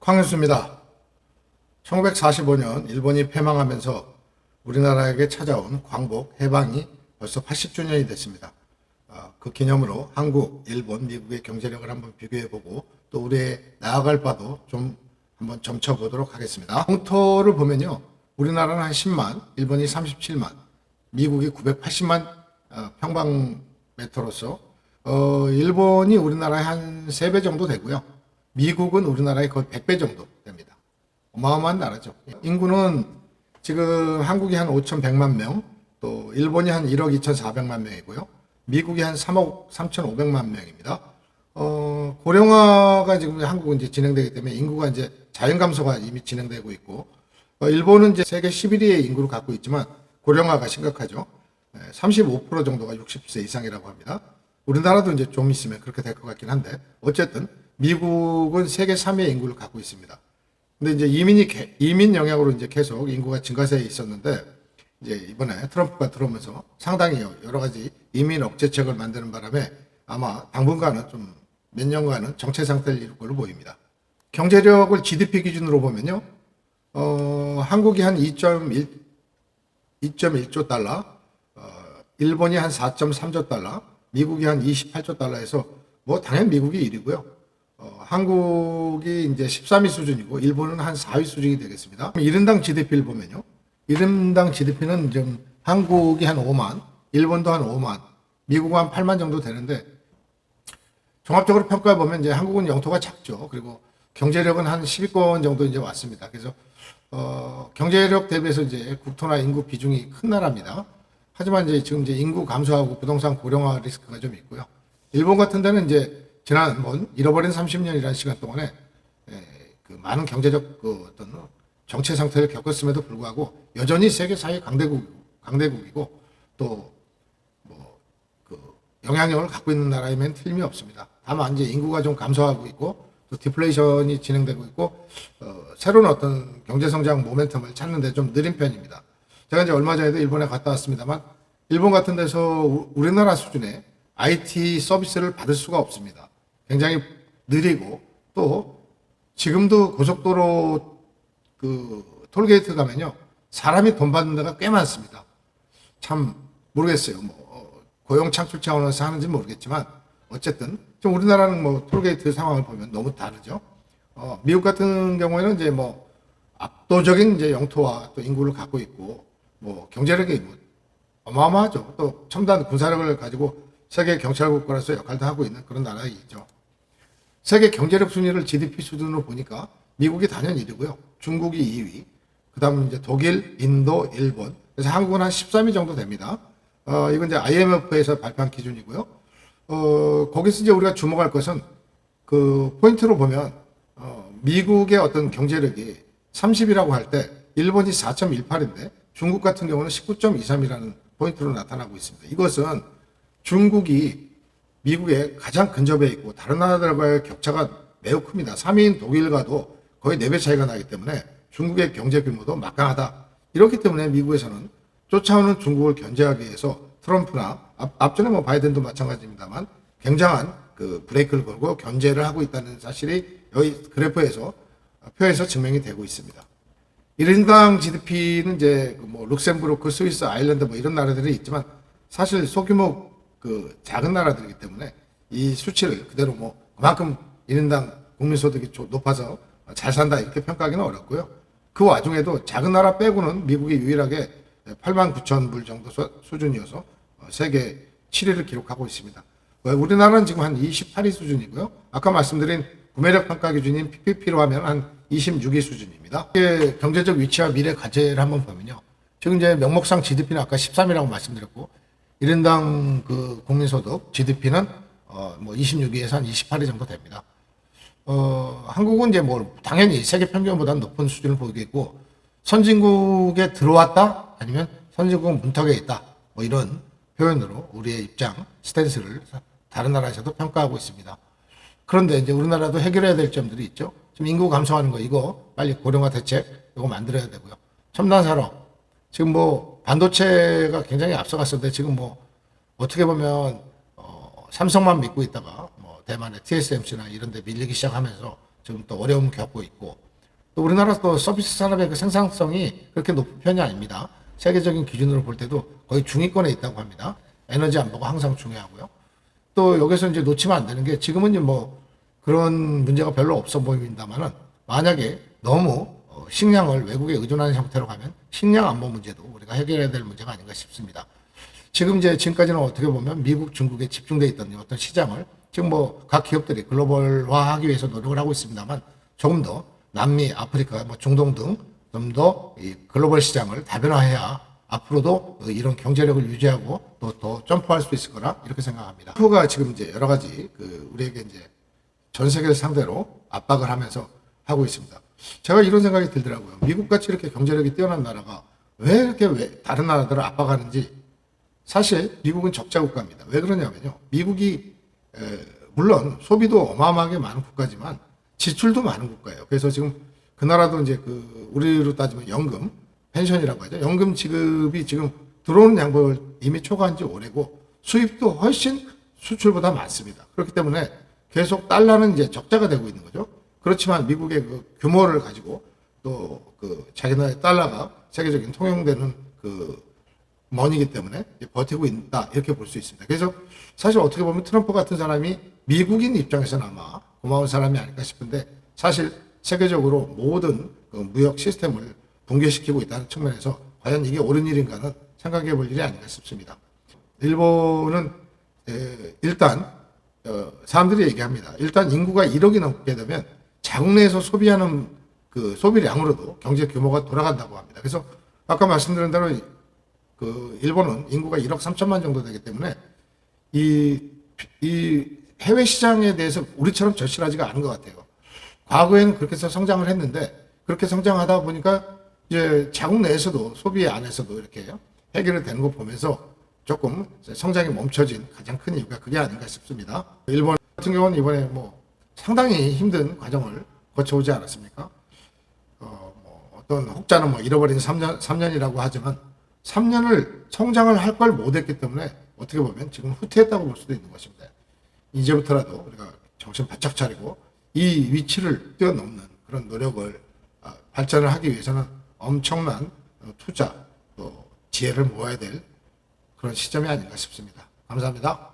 황현수입니다. 1945년 일본이 패망하면서 우리나라에게 찾아온 광복 해방이 벌써 80주년이 됐습니다. 아, 그 기념으로 한국, 일본, 미국의 경제력을 한번 비교해보고 또 우리의 나아갈 바도 좀 한번 점쳐보도록 하겠습니다. 홍토를 보면요. 우리나라는 한 10만, 일본이 37만, 미국이 980만 어, 평방미터로서 어, 일본이 우리나라의 한 3배 정도 되고요. 미국은 우리나라의 거의 100배 정도 됩니다. 어마어마한 나라죠. 인구는 지금 한국이 한 5,100만 명, 또 일본이 한 1억 2,400만 명이고요. 미국이 한 3억 3,500만 명입니다. 어, 고령화가 지금 한국은 이제 진행되기 때문에 인구가 이제 자연 감소가 이미 진행되고 있고, 어, 일본은 이제 세계 11위의 인구를 갖고 있지만 고령화가 심각하죠. 35% 정도가 60세 이상이라고 합니다. 우리나라도 이제 좀 있으면 그렇게 될 것 같긴 한데 어쨌든 미국은 세계 3위의 인구를 갖고 있습니다. 근데 이제 이민이 개- 이민 영향으로 이제 계속 인구가 증가세에 있었는데 이제 이번에 트럼프가 들어오면서 상당히 여러 가지 이민 억제책을 만드는 바람에 아마 당분간은 좀 몇 년간은 정체 상태를 이룰 걸로 보입니다. 경제력을 GDP 기준으로 보면요, 어, 한국이 한 2.1 2.1조 달러, 어, 일본이 한 4.3조 달러, 미국이 한 28조 달러에서 뭐 당연히 미국이 1위고요. 어, 한국이 이제 13위 수준이고 일본은 한 4위 수준이 되겠습니다. 1인당 GDP를 보면요. 1인당 GDP는 지금 한국이 한 5만, 일본도 한 5만, 미국은 한 8만 정도 되는데 종합적으로 평가해 보면 이제 한국은 영토가 작죠. 그리고 경제력은 한 10위권 정도 이제 왔습니다. 그래서 어, 경제력 대비해서 이제 국토나 인구 비중이 큰 나라입니다. 하지만 이제 지금 이제 인구 감소하고 부동산 고령화 리스크가 좀 있고요. 일본 같은 데는 이제 지난 뭐 잃어버린 30년이라는 시간 동안에 에, 그 많은 경제적 그 어떤 정체 상태를 겪었음에도 불구하고 여전히 세계 사회 강대국 강대국이고 또그 영향력을 갖고 있는 나라이면 틀림이 없습니다. 다만 이제 인구가 좀 감소하고 있고 또 디플레이션이 진행되고 있고 어, 새로운 어떤 경제 성장 모멘텀을 찾는데 좀 느린 편입니다. 제가 이제 얼마 전에도 일본에 갔다 왔습니다만 일본 같은 데서 우- 우리나라 수준의 IT 서비스를 받을 수가 없습니다. 굉장히 느리고 또 지금도 고속도로 그 톨게이트 가면요 사람이 돈 받는 데가 꽤 많습니다. 참 모르겠어요. 뭐 어, 고용 창출 차원에서 하는지 모르겠지만 어쨌든 좀 우리나라는 뭐 톨게이트 상황을 보면 너무 다르죠. 어, 미국 같은 경우에는 이제 뭐 압도적인 이제 영토와 또 인구를 갖고 있고 뭐 경제력이 뭐 어마어마하죠. 또 첨단 군사력을 가지고 세계 경찰 국가로서 역할도 하고 있는 그런 나라이죠. 세계 경제력 순위를 GDP 수준으로 보니까 미국이 당연히 1위고요. 중국이 2위. 그다음 이제 독일, 인도, 일본. 그래서 한국은 한 13위 정도 됩니다. 어, 이건 이제 IMF에서 발표한 기준이고요. 어, 거기서 이제 우리가 주목할 것은 그 포인트로 보면 어, 미국의 어떤 경제력이 30이라고 할 때 일본이 4.18인데 중국 같은 경우는 19.23이라는 포인트로 나타나고 있습니다. 이것은 중국이 미국에 가장 근접해 있고 다른 나라들과의 격차가 매우 큽니다. 3위인 독일과도 거의 4배 차이가 나기 때문에 중국의 경제 규모도 막강하다. 이렇기 때문에 미국에서는 쫓아오는 중국을 견제하기 위해서 트럼프나 앞, 앞전에 뭐 바이든도 마찬가지입니다만 굉장한 그 브레이크를 걸고 견제를 하고 있다는 사실이 여기 그래프에서 표에서 증명이 되고 있습니다. 1인당 GDP는 이제 그뭐 룩셈부르크, 스위스, 아일랜드 뭐 이런 나라들이 있지만 사실 소규모 그 작은 나라들이기 때문에 이 수치를 그대로 뭐 그만큼 1인당 국민소득이 조- 높아서 잘 산다 이렇게 평가하기는 어렵고요. 그 와중에도 작은 나라 빼고는 미국이 유일하게 8만 9천 불 정도 수- 수준이어서 어, 세계 7위를 기록하고 있습니다. 어, 우리나라는 지금 한 28위 수준이고요. 아까 말씀드린 구매력 평가 기준인 PPP로 하면 한 26위 수준입니다. 경제적 위치와 미래 과제를 한번 보면요. 지금 이제 명목상 GDP는 아까 13이라고 말씀드렸고 1인당 그 국민소득 GDP는 어 뭐 26위에서 한 28위 정도 됩니다. 어, 한국은 이제 뭐 당연히 세계 평균보다 높은 수준을 보이겠고 선진국에 들어왔다 아니면 선진국 문턱에 있다 뭐 이런 표현으로 우리의 입장 스탠스를 다른 나라에서도 평가하고 있습니다. 그런데 이제 우리나라도 해결해야 될 점들이 있죠. 지금 인구 감소하는 거 이거 빨리 고령화 대책 이거 만들어야 되고요. 첨단 산업 지금 뭐 반도체가 굉장히 앞서갔었는데 지금 뭐 어떻게 보면 어, 삼성만 믿고 있다가 뭐 대만의 TSMC나 이런 데 밀리기 시작하면서 지금 또 어려움을 겪고 있고 또 우리나라 또 서비스 산업의 그 생산성이 그렇게 높은 편이 아닙니다. 세계적인 기준으로 볼 때도 거의 중위권에 있다고 합니다. 에너지 안보가 항상 중요하고요. 또 여기서 이제 놓치면 안 되는 게 지금은 뭐 그런 문제가 별로 없어 보입니다만은 만약에 너무 어, 식량을 외국에 의존하는 형태로 가면 식량 안보 문제도 우리가 해결해야 될 문제가 아닌가 싶습니다. 지금 이제 지금까지는 어떻게 보면 미국, 중국에 집중돼 있던 어떤 시장을 지금 뭐 각 기업들이 글로벌화하기 위해서 노력을 하고 있습니다만 조금 더 남미, 아프리카, 뭐 중동 등 좀더이 글로벌 시장을 다변화해야 앞으로도 이런 경제력을 유지하고 또 더 점프할 수 있을 거라 이렇게 생각합니다. 트가 지금 이제 여러 가지 그 우리에게 이제 전 세계를 상대로 압박을 하면서 하고 있습니다. 제가 이런 생각이 들더라고요. 미국같이 이렇게 경제력이 뛰어난 나라가 왜 이렇게 왜 다른 나라들을 압박하는지 사실 미국은 적자 국가입니다. 왜 그러냐면요. 미국이 에, 물론 소비도 어마어마하게 많은 국가지만 지출도 많은 국가예요. 그래서 지금 그 나라도 이제 그 우리로 따지면 연금, 펜션이라고 하죠. 연금 지급이 지금 들어오는 양복을 이미 초과한 지 오래고 수입도 훨씬 수출보다 많습니다. 그렇기 때문에 계속 달러는 이제 적자가 되고 있는 거죠. 그렇지만 미국의 그 규모를 가지고 또 그 자기나라의 달러가 세계적인 통용되는 그 머니기 때문에 버티고 있다 이렇게 볼 수 있습니다. 그래서 사실 어떻게 보면 트럼프 같은 사람이 미국인 입장에서는 아마 고마운 사람이 아닐까 싶은데 사실 세계적으로 모든 그 무역 시스템을 붕괴시키고 있다는 측면에서 과연 이게 옳은 일인가는 생각해 볼 일이 아닌가 싶습니다. 일본은 에, 일단 어, 사람들이 얘기합니다. 일단 인구가 1억이 넘게 되면 자국 내에서 소비하는 그 소비량으로도 경제 규모가 돌아간다고 합니다. 그래서 아까 말씀드린 대로 그 일본은 인구가 1억 3천만 정도 되기 때문에 이, 이 해외 시장에 대해서 우리처럼 절실하지가 않은 것 같아요. 과거에는 그렇게 해서 성장을 했는데 그렇게 성장하다 보니까 이제 자국 내에서도 소비 안에서도 이렇게 해결이 되는 거 보면서 조금 성장이 멈춰진 가장 큰 이유가 그게 아닌가 싶습니다. 일본 같은 경우는 이번에 뭐 상당히 힘든 과정을 거쳐오지 않았습니까? 어, 뭐 어떤 혹자는 뭐 잃어버린 3년, 3년이라고 하지만 3년을 성장을 할 걸 못했기 때문에 어떻게 보면 지금 후퇴했다고 볼 수도 있는 것입니다. 이제부터라도 우리가 정신 바짝 차리고 이 위치를 뛰어넘는 그런 노력을 아, 발전을 하기 위해서는 엄청난 어, 투자 또 지혜를 모아야 될 그런 시점이 아닌가 싶습니다. 감사합니다.